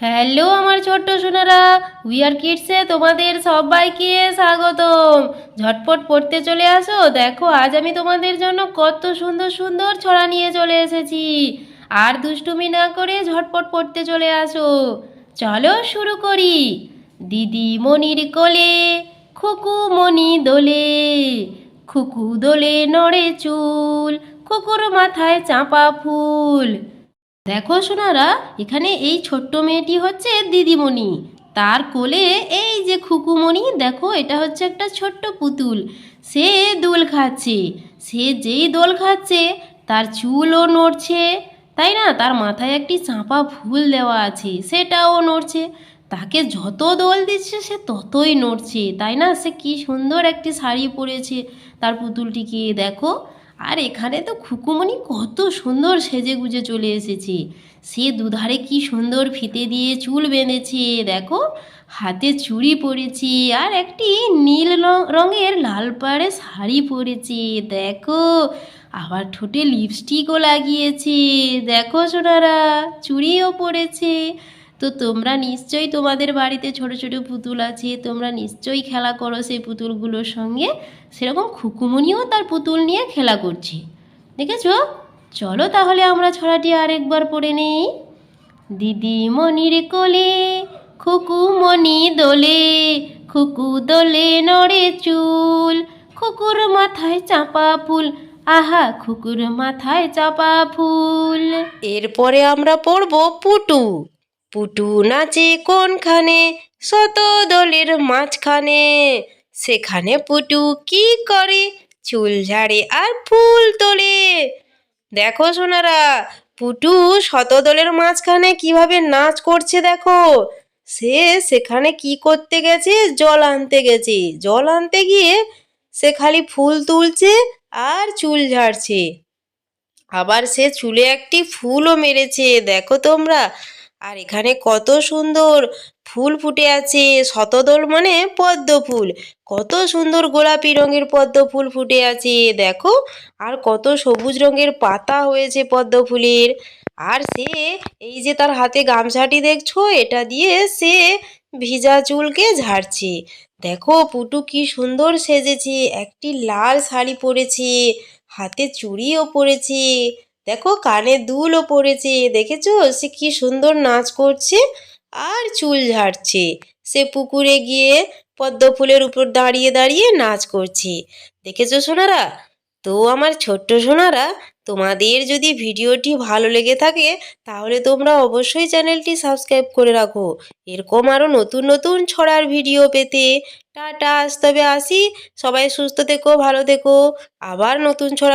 Hello আমার ছোট্ট Sonara wear কিডসে তোমাদের সবাইকে স্বাগতম। ঝটপট পড়তে চলে আসো, দেখো আজ আমি তোমাদের জন্য কত সুন্দর সুন্দর ছড়া নিয়ে চলে এসেছি। আর দুষ্টুমি না করে ঝটপট পড়তে চলে আসো। চলো শুরু করি। দিদি মনির কোলে খুকু মনি দোলে খুকু দোলে নড়ে চুল, খুকুর মাথায় চাঁপা ফুল। দেখো সোনারা, এখানে এই ছোট্ট মেয়েটি হচ্ছে দিদিমণি। তার কোলে এই যে খুকুমণি, দেখো এটা হচ্ছে একটা ছোট্ট পুতুল। সে দোল খাচ্ছে, সে যেই দোল খাচ্ছে, তার চুলও নড়ছে। তাই না? তার মাথায় একটি চাঁপা ফুল দেওয়া আছে, সেটাও নড়ছে। তাকে যত দোল দিচ্ছে, সে ততই নড়ছে। তাই না? সে কি সুন্দর একটি শাড়ি পরেছে তার পুতুলটিকে, দেখো। আর এখানে তো খুকুমণি কত সুন্দর সেজে গুজে চলে এসেছে। সে দুধারে কি সুন্দর ফিতে দিয়ে চুল বেঁধেছে, দেখো? হাতে চুড়ি পরেছে আর একটি নীল রঙের লাল পাড়ে শাড়ি পরেছে, দেখো? আবার ঠোঁটে লিপস্টিকও লাগিয়েছে, দেখো সোনারা, চুড়িও পরেছে। তো তোমরা নিশ্চয়ই তোমাদের বাড়িতে ছোট ছোট পুতুল আছে, তোমরা নিশ্চয়ই খেলা করো সেই পুতুলগুলোর সঙ্গে। সেরকম খুকুমনিও তার পুতুল নিয়ে খেলা করছে। দেখেছ? চলো তাহলে আমরা ছড়াটি আরেকবার পড়ে নেই। দিদি মনির কোলে খুকু মনি দোলে, খুকু দোলে নড়ে চুল, খুকুর মাথায় চাপা ফুল, আহা, খুকুর মাথায় চাপা ফুল। এরপরে আমরা পড়ব পুটু। পুটু নাচে কোনখানে? শত দলের মাঝখানে। সেখানে পুটু কি করে? চুল ঝাড়ে আর ফুল তোলে। দেখো সোনারা, পুটু শতদলের মাঝখানে কীভাবে নাচ করছে দেখো। সে সেখানে কি করতে গেছে? জল আনতে গেছে। জল আনতে গিয়ে সে খালি ফুল তুলছে আর চুল ঝাড়ছে। আবার সে চুলে একটি ফুলও মেরেছে। দেখো তোমরা আর এখানে কত সুন্দর ফুল ফুটে আছে, শতদল মানে পদ্ম ফুল। কত সুন্দর গোলাপি রঙের পদ্ম ফুল ফুটে আছে, দেখো। আর কত সবুজ রঙের পাতা হয়েছে পদ্ম ফুলের। আর সে, এই যে তার হাতে গামছাটি দেখছ, এটা দিয়ে সে ভিজা চুলকে ঝাড়ছে। দেখো, পুটু কি সুন্দর সেজেছে। একটি লাল শাড়ি পরেছে, হাতে চুড়িও পরেছে। দেখো কানে দুলও পড়েছে, দেখেছ? সে কি সুন্দর নাচ করছে আর চুল ঝাড়ছে। সে পুকুরে গিয়ে পদ্ম ফুলের উপর দাঁড়িয়ে দাঁড়িয়ে নাচ করছে। দেখেছ সোনারা? তো আমার ছোট্ট সোনারা, তোমাদের যদি ভিডিওটি ভালো লেগে থাকে, তাহলে তোমরা অবশ্যই চ্যানেলটি সাবস্ক্রাইব করে রাখো। এরকম আরও নতুন নতুন ছড়ার ভিডিও পেতে। টাটা, আজ তবে আসি। সবাই সুস্থ থেকো, ভালো থেকো। আবার নতুন ছড়ার